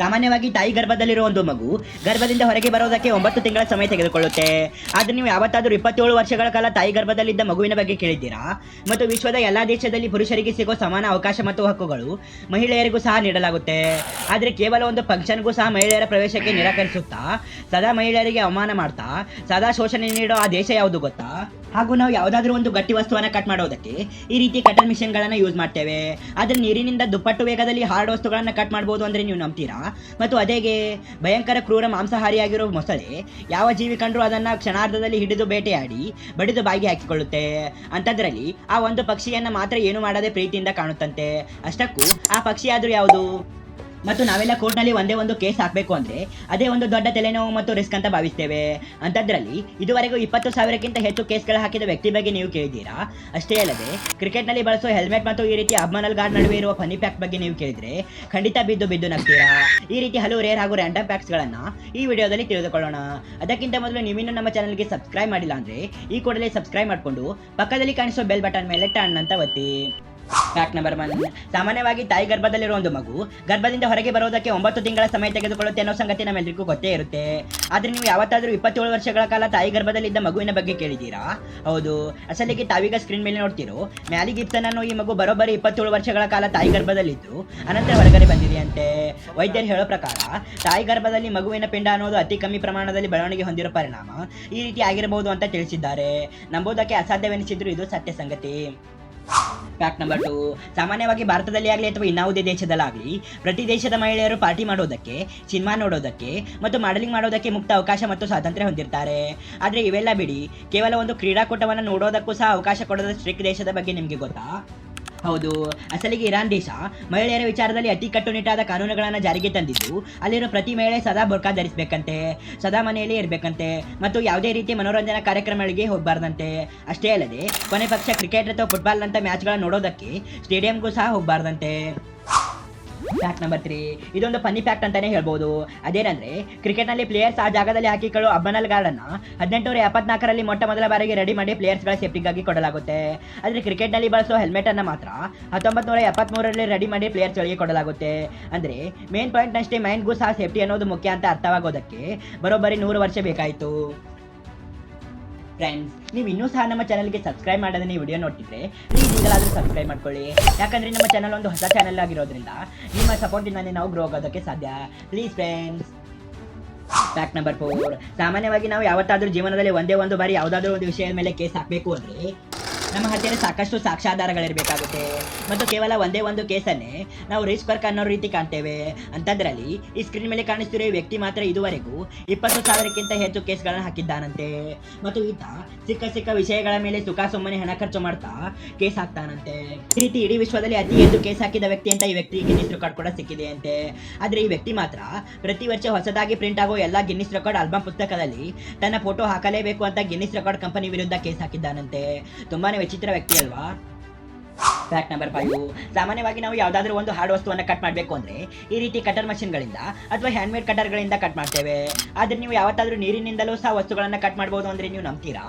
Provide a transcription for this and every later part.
ಸಾಮಾನ್ಯವಾಗಿ ತಾಯಿ ಗರ್ಭದಲ್ಲಿರುವ ಒಂದು ಮಗು ಗರ್ಭದಿಂದ ಹೊರಗೆ ಬರೋದಕ್ಕೆ ಒಂಬತ್ತು ತಿಂಗಳ ಸಮಯ ತೆಗೆದುಕೊಳ್ಳುತ್ತೆ. ಆದರೆ ನೀವು ಯಾವತ್ತಾದರೂ ಇಪ್ಪತ್ತೇಳು ವರ್ಷಗಳ ಕಾಲ ತಾಯಿ ಗರ್ಭದಲ್ಲಿದ್ದ ಮಗುವಿನ ಬಗ್ಗೆ ಕೇಳಿದ್ದೀರಾ? ಮತ್ತು ವಿಶ್ವದ ಎಲ್ಲಾ ದೇಶದಲ್ಲಿ ಪುರುಷರಿಗೆ ಸಿಗೋ ಸಮಾನ ಅವಕಾಶ ಮತ್ತು ಹಕ್ಕುಗಳು ಮಹಿಳೆಯರಿಗೂ ಸಹ ನೀಡಲಾಗುತ್ತೆ. ಆದರೆ ಕೇವಲ ಒಂದು ಫಂಕ್ಷನ್ಗೂ ಸಹ ಮಹಿಳೆಯರ ಪ್ರವೇಶಕ್ಕೆ ನಿರಾಕರಿಸುತ್ತಾ, ಸದಾ ಮಹಿಳೆಯರಿಗೆ ಅವಮಾನ ಮಾಡ್ತಾ, ಸದಾ ಶೋಷಣೆ ನೀಡೋ ಆ ದೇಶ ಯಾವುದು ಗೊತ್ತಾ? ಹಾಗೂ ನಾವು ಯಾವುದಾದ್ರೂ ಒಂದು ಗಟ್ಟಿ ವಸ್ತುವನ್ನು ಕಟ್ ಮಾಡೋದಕ್ಕೆ ಈ ರೀತಿ ಕಟರ್ ಮಿಷನ್ಗಳನ್ನು ಯೂಸ್ ಮಾಡ್ತೇವೆ. ಆದ್ರೆ ನೀರಿನಿಂದ ದುಪ್ಪಟ್ಟು ವೇಗದಲ್ಲಿ ಹಾರ್ಡ್ ವಸ್ತುಗಳನ್ನು ಕಟ್ ಮಾಡ್ಬೋದು ಅಂದ್ರೆ ನೀವು ನಂಬ್ತೀರಾ? ಮತ್ತು ಅದೇಗೆ ಭಯಂಕರ ಕ್ರೂರ ಮಾಂಸಾಹಾರಿಯಾಗಿರೋ ಮೊಸಳೆ ಯಾವ ಜೀವಿ ಕಂಡರೂ ಅದನ್ನ ಕ್ಷಣಾರ್ಧದಲ್ಲಿ ಹಿಡಿದು ಬೇಟೆಯಾಡಿ ಬಡಿದು ಬಾಗಿ ಹಾಕಿಕೊಳ್ಳುತ್ತೆ. ಅಂಥದ್ರಲ್ಲಿ ಆ ಒಂದು ಪಕ್ಷಿಯನ್ನ ಮಾತ್ರ ಏನು ಮಾಡದೆ ಪ್ರೀತಿಯಿಂದ ಕಾಣುತ್ತಂತೆ. ಅಷ್ಟಕ್ಕೂ ಆ ಪಕ್ಷಿ ಆದ್ರೂ ಯಾವುದು? ಮತ್ತು ನಾವೆಲ್ಲ ಕೋರ್ಟ್ನಲ್ಲಿ ಒಂದೇ ಒಂದು ಕೇಸ್ ಹಾಕಬೇಕು ಅಂದ್ರೆ ಅದೇ ಒಂದು ದೊಡ್ಡ ತಲೆನೋವು ಮತ್ತು ರಿಸ್ಕ್ ಅಂತ ಭಾವಿಸ್ತೇವೆ. ಅಂಥದ್ರಲ್ಲಿ ಇದುವರೆಗೂ ಇಪ್ಪತ್ತು ಸಾವಿರಕ್ಕಿಂತ ಹೆಚ್ಚು ಕೇಸ್ಗಳು ಹಾಕಿದ ವ್ಯಕ್ತಿ ಬಗ್ಗೆ ನೀವು ಕೇಳಿದ್ದೀರಾ? ಅಷ್ಟೇ ಅಲ್ಲದೆ, ಕ್ರಿಕೆಟ್ನಲ್ಲಿ ಬಳಸೋ ಹೆಲ್ಮೆಟ್ ಮತ್ತು ಈ ರೀತಿ ಅಬ್ಮನಲ್ ಗಾರ್ಡ್ ನಡುವೆ ಇರುವ ಫನಿ ಪ್ಯಾಕ್ ಬಗ್ಗೆ ನೀವು ಕೇಳಿದ್ರೆ ಖಂಡಿತ ಬಿದ್ದು ಬಿದ್ದು ನಗ್ತೀರಾ? ಈ ರೀತಿ ಹಲವು ರೇರ್ ಹಾಗೂ ರ್ಯಾಂಡಮ್ ಪ್ಯಾಕ್ಸ್ಗಳನ್ನು ಈ ವಿಡಿಯೋದಲ್ಲಿ ತಿಳಿದುಕೊಳ್ಳೋಣ. ಅದಕ್ಕಿಂತ ಮೊದಲು ನೀವಿನ್ನೂ ನಮ್ಮ ಚಾನಲ್ಗೆ ಸಬ್ಸ್ಕ್ರೈಬ್ ಮಾಡಿಲ್ಲ ಅಂದ್ರೆ ಈ ಕೂಡಲೇ ಸಬ್ಸ್ಕ್ರೈಬ್ ಮಾಡಿಕೊಂಡು ಪಕ್ಕದಲ್ಲಿ ಕಾಣಿಸೋ ಬೆಲ್ ಬಟನ್ ಮೇಲೆ ಟನ್ ಅಂತ ಒತ್ತಿ. ಫ್ಯಾಕ್ಟ್ ನಂಬರ್ ಒನ್ ಸಾಮಾನ್ಯವಾಗಿ ತಾಯಿ ಗರ್ಭದಲ್ಲಿರುವ ಒಂದು ಮಗು ಗರ್ಭದಿಂದ ಹೊರಗೆ ಬರೋದಕ್ಕೆ ಒಂಬತ್ತು ತಿಂಗಳ ಸಮಯ ತೆಗೆದುಕೊಳ್ಳುತ್ತೆ ಅನ್ನೋ ಸಂಗತಿ ನಮ್ಮೆಲ್ಲರಿಗೂ ಗೊತ್ತೇ ಇರುತ್ತೆ. ಆದ್ರೆ ನೀವು ಯಾವತ್ತಾದರೂ ಇಪ್ಪತ್ತೇಳು ವರ್ಷಗಳ ಕಾಲ ತಾಯಿ ಗರ್ಭದಲ್ಲಿದ್ದ ಮಗುವಿನ ಬಗ್ಗೆ ಕೇಳಿದ್ದೀರಾ? ಹೌದು. ಅಸಲಿಗೆ ತಾವೀಗ ಸ್ಕ್ರೀನ್ ಮೇಲೆ ನೋಡ್ತಿರೋ ಮ್ಯಾಲಿ ಅನ್ನೋ ಈ ಮಗು ಬರೋಬ್ಬರಿ ಇಪ್ಪತ್ತೇಳು ವರ್ಷಗಳ ಕಾಲ ತಾಯಿ ಗರ್ಭದಲ್ಲಿದ್ದು, ಅನಂತರ ಹೊರಗಡೆ ಬಂದಿದೆಯಂತೆ. ವೈದ್ಯರು ಹೇಳೋ ಪ್ರಕಾರ, ತಾಯಿ ಗರ್ಭದಲ್ಲಿ ಮಗುವಿನ ಪಿಂಡ ಅನ್ನೋದು ಅತಿ ಕಮ್ಮಿ ಪ್ರಮಾಣದಲ್ಲಿ ಬೆಳವಣಿಗೆ ಹೊಂದಿರೋ ಪರಿಣಾಮ ಈ ರೀತಿ ಆಗಿರಬಹುದು ಅಂತ ತಿಳಿಸಿದ್ದಾರೆ. ನಂಬೋದಕ್ಕೆ ಅಸಾಧ್ಯವೆನಿಸಿದ್ರು ಇದು ಸತ್ಯ ಸಂಗತಿ. ಫ್ಯಾಕ್ಟ್ ನಂಬರ್ ಟು ಸಾಮಾನ್ಯವಾಗಿ ಭಾರತದಲ್ಲಿ ಆಗಲಿ ಅಥವಾ ಇನ್ನಾವುದೇ ದೇಶದಲ್ಲಾಗಲಿ, ಪ್ರತಿ ದೇಶದ ಮಹಿಳೆಯರು ಪಾರ್ಟಿ ಮಾಡೋದಕ್ಕೆ ಸಿನಿಮಾ ನೋಡೋದಕ್ಕೆ ಮತ್ತು ಮಾಡೆಲಿಂಗ್ ಮಾಡೋದಕ್ಕೆ ಮುಕ್ತ ಅವಕಾಶ ಮತ್ತು ಸ್ವಾತಂತ್ರ್ಯ ಹೊಂದಿರ್ತಾರೆ. ಆದರೆ ಇವೆಲ್ಲ ಬಿಡಿ, ಕೇವಲ ಒಂದು ಕ್ರೀಡಾಕೂಟವನ್ನು ನೋಡೋದಕ್ಕೂ ಸಹ ಅವಕಾಶ ಕೊಡೋದ ಸ್ಟ್ರಿಕ್ ದೇಶದ ಬಗ್ಗೆ ನಿಮಗೆ ಗೊತ್ತಾ? ಹೌದು. ಅಸಲಿಗೆ ಇರಾನ್ ದೇಶ ಮಹಿಳೆಯರ ವಿಚಾರದಲ್ಲಿ ಅತಿ ಕಟ್ಟುನಿಟ್ಟಾದ ಕಾನೂನುಗಳನ್ನು ಜಾರಿಗೆ ತಂದಿದ್ದು, ಅಲ್ಲಿರೋ ಪ್ರತಿ ಮಹಿಳೆ ಸದಾ ಬುರ್ಕಾ ಧರಿಸಬೇಕಂತೆ, ಸದಾ ಮನೆಯಲ್ಲಿ ಇರಬೇಕಂತೆ ಮತ್ತು ಯಾವುದೇ ರೀತಿಯ ಮನೋರಂಜನಾ ಕಾರ್ಯಕ್ರಮಗಳಿಗೆ ಹೋಗಬಾರ್ದಂತೆ. ಅಷ್ಟೇ ಅಲ್ಲದೆ, ಕೊನೆ ಪಕ್ಷ ಕ್ರಿಕೆಟ್ ಅಥವಾ ಫುಟ್ಬಾಲ್ನಂಥ ಮ್ಯಾಚ್ಗಳನ್ನು ಮ್ಯಾಚ್ಗಳ ನೋಡೋದಕ್ಕೆ ಸ್ಟೇಡಿಯಂಗೂ ಸಹ ಹೋಗಬಾರ್ದಂತೆ. ಫ್ಯಾಕ್ಟ್ ನಂಬರ್ ತ್ರೀ ಇದೊಂದು ಫನ್ನಿ ಫ್ಯಾಕ್ಟ್ ಅಂತಾನೆ ಹೇಳ್ಬೋದು. ಅದೇನಂದ್ರೆ ಕ್ರಿಕೆಟ್ನಲ್ಲಿ ಪ್ಲೇಯರ್ಸ್ ಆ ಜಾಗದಲ್ಲಿ ಹಾಕಿಕೊಳ್ಳುವ ಅಬ್ಬನಲ್ ಗಾರ್ಡನ್ನ ಹದಿನೆಂಟುನೂರ ಎಪ್ಪತ್ನಾಲ್ಕರಲ್ಲಿ ಮೊಟ್ಟ ಮೊದಲ ಬಾರಿಗೆ ರೆಡಿ ಮಾಡಿ ಪ್ಲೇಯರ್ಸ್ಗಳ ಸೇಫ್ಟಿಗಾಗಿ ಕೊಡಲಾಗುತ್ತೆ. ಆದರೆ ಕ್ರಿಕೆಟ್ನಲ್ಲಿ ಬಳಸುವ ಹೆಲ್ಮೆಟ್ ಅನ್ನ ಮಾತ್ರ ಹತ್ತೊಂಬತ್ತು ನೂರ ಎಪ್ಪತ್ಮೂರರಲ್ಲಿ ರೆಡಿ ಮಾಡಿ ಪ್ಲೇಯರ್ಸ್ಗಳಿಗೆ ಕೊಡಲಾಗುತ್ತೆ. ಅಂದ್ರೆ ಮೇನ್ ಪಾಯಿಂಟ್ ಅಷ್ಟೇ ಮೈಂಡ್ಗೂ ಸಹ ಸೇಫ್ಟಿ ಅನ್ನೋದು ಮುಖ್ಯ ಅಂತ ಅರ್ಥವಾಗೋದಕ್ಕೆ ಬರೋಬ್ಬರಿ ನೂರು ವರ್ಷ ಬೇಕಾಯಿತು. ಫ್ರೆಂಡ್ಸ್ ನೀವು ಇನ್ನೂ ಸಹ ನಮ್ಮ ಚಾನಲ್ಗೆ ಸಬ್ಸ್ಕ್ರೈಬ್ ಮಾಡದೇ ವಿಡಿಯೋ ನೋಡ್ತಿದ್ರೆ ಪ್ಲೀಸ್ ಈಗಲಾದರೂ ಸಬ್ಸ್ಕ್ರೈಬ್ ಮಾಡ್ಕೊಳ್ಳಿ. ಯಾಕಂದ್ರೆ ನಮ್ಮ ಚಾನಲ್ ಒಂದು ಹೊಸ ಚಾನಲ್ ಆಗಿರೋದ್ರಿಂದ ನಿಮ್ಮ ಸಪೋರ್ಟಿಂದಾನೇ ನಾವು ಗ್ರೋ ಆಗೋದಕ್ಕೆ ಸಾಧ್ಯ. Please friends fact number four ಸಾಮಾನ್ಯವಾಗಿ ನಾವು ಯಾವತ್ತಾದರೂ ಜೀವನದಲ್ಲಿ ಒಂದೇ ಒಂದು ಬಾರಿ ಯಾವುದಾದ್ರೂ ಒಂದು ವಿಷಯದ ಮೇಲೆ ಕೇಸ್ ಹಾಕಬೇಕು ಅಂದ್ರೆ ನಮ್ಮ ಹತ್ತಿರ ಸಾಕಷ್ಟು ಸಾಕ್ಷ್ಯಾಧಾರಗಳಿರಬೇಕಾಗುತ್ತೆ. ಮತ್ತು ಕೇವಲ ಒಂದೇ ಒಂದು ಕೇಸನ್ನೇ ನಾವು ರಿಸ್ಕ್ ವರ್ಕ್ ಅನ್ನೋ ರೀತಿ ಕಾಣ್ತೇವೆ. ಅಂಥದ್ರಲ್ಲಿ ಈ ಸ್ಕ್ರೀನ್ ಮೇಲೆ ಕಾಣಿಸ್ತಿರೋ ವ್ಯಕ್ತಿ ಮಾತ್ರ ಇದುವರೆಗೂ ಇಪ್ಪತ್ತು ಸಾವಿರಕ್ಕಿಂತ ಹೆಚ್ಚು ಕೇಸ್ಗಳನ್ನು ಹಾಕಿದ್ದಾನಂತೆ. ಮತ್ತು ಈತ ಸಿಕ್ಕ ಸಿಕ್ಕ ವಿಷಯಗಳ ಮೇಲೆ ಸುಖ ಸುಮ್ಮನೆ ಹಣ ಖರ್ಚು ಮಾಡ್ತಾ ಕೇಸ್ ಹಾಕ್ತಾನಂತೆ. ಈ ರೀತಿ ಇಡೀ ವಿಶ್ವದಲ್ಲಿ ಅತಿ ಹೆಚ್ಚು ಕೇಸ್ ಹಾಕಿದ ವ್ಯಕ್ತಿ ಅಂತ ಈ ವ್ಯಕ್ತಿ ಗಿನ್ನಿಸ್ ರೆಕಾರ್ಡ್ ಕೂಡ ಸಿಕ್ಕಿದೆ ಅಂತೆ. ಆದ್ರೆ ಈ ವ್ಯಕ್ತಿ ಮಾತ್ರ ಪ್ರತಿ ವರ್ಷ ಹೊಸದಾಗಿ ಪ್ರಿಂಟ್ ಆಗೋ ಎಲ್ಲ ಗಿನ್ನಿಸ್ ರೆಕಾರ್ಡ್ ಆಲ್ಬಮ್ ಪುಸ್ತಕದಲ್ಲಿ ತನ್ನ ಫೋಟೋ ಹಾಕಲೇಬೇಕು ಅಂತ ಗಿನ್ನಿಸ್ ರೆಕಾರ್ಡ್ ಕಂಪನಿ ವಿರುದ್ಧ ಕೇಸ್ ಹಾಕಿದ್ದಾನಂತೆ. ತುಂಬಾನೇ ವಿಚಿತ್ರ ವ್ಯಕ್ತಿ ಅಲ್ವಾ? ಫ್ಯಾಕ್ಟ್ ನಂಬರ್ ಫೈವ್ ಸಾಮಾನ್ಯವಾಗಿ ನಾವು ಯಾವುದಾದ್ರೂ ಒಂದು ಹಾರ್ಡ್ ವಸ್ತುವನ್ನು ಕಟ್ ಮಾಡಬೇಕು ಅಂದ್ರೆ ಈ ರೀತಿ ಕಟರ್ ಮಷಿನ್ಗಳಿಂದ ಅಥವಾ ಹ್ಯಾಂಡ್ಮೇಡ್ ಕಟರ್ಗಳಿಂದ ಕಟ್ ಮಾಡ್ತೇವೆ. ಆದ್ರೆ ನೀವು ಯಾವತ್ತಾದ್ರೂ ನೀರಿನಿಂದಲೂ ಸಹ ವಸ್ತುಗಳನ್ನು ಕಟ್ ಮಾಡ್ಬೋದು ಅಂದ್ರೆ ನೀವು ನಂಬ್ತೀರಾ?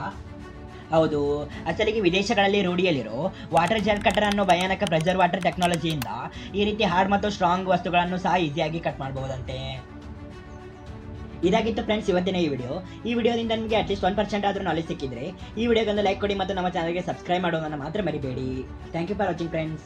ಹೌದು. ಅಸಲಿಗೆ ವಿದೇಶಗಳಲ್ಲಿ ರೂಢಿಯಲ್ಲಿರೋ ವಾಟರ್ ಜೆಲ್ ಕಟರ್ ಅನ್ನೋ ಭಯಾನಕ ಪ್ರೆಜರ್ ವಾಟರ್ ಟೆಕ್ನಾಲಜಿಯಿಂದ ಈ ರೀತಿ ಹಾರ್ಡ್ ಮತ್ತು ಸ್ಟ್ರಾಂಗ್ ವಸ್ತುಗಳನ್ನು ಸಹ ಈಸಿಯಾಗಿ ಕಟ್ ಮಾಡಬಹುದಂತೆ. ಇದಾಗಿತ್ತು ಫ್ರೆಂಡ್ಸ್ ಇವತ್ತಿನ ಈ ವಿಡಿಯೋ ಈ ವಿಡಿಯೋದಿಂದ ನಿಮಗೆ ಅಟ್ಲೀಸ್ಟ್ ಒನ್ ಪರ್ಸೆಂಟ್ ಆದರೂ ನಾಲೆಜ್ ಸಿಕ್ಕಿದ್ರೆ ಈ ವಿಡಿಯೋಗೊಂದು ಲೈಕ್ ಕೊಡಿ ಮತ್ತು ನಮ್ಮ ಚಾನಲ್ಗೆ ಸಬ್ಸ್ಕ್ರೈಬ್ ಮಾಡೋದನ್ನು ಮಾತ್ರ ಮರಿಬೇಡಿ. Thank you for watching friends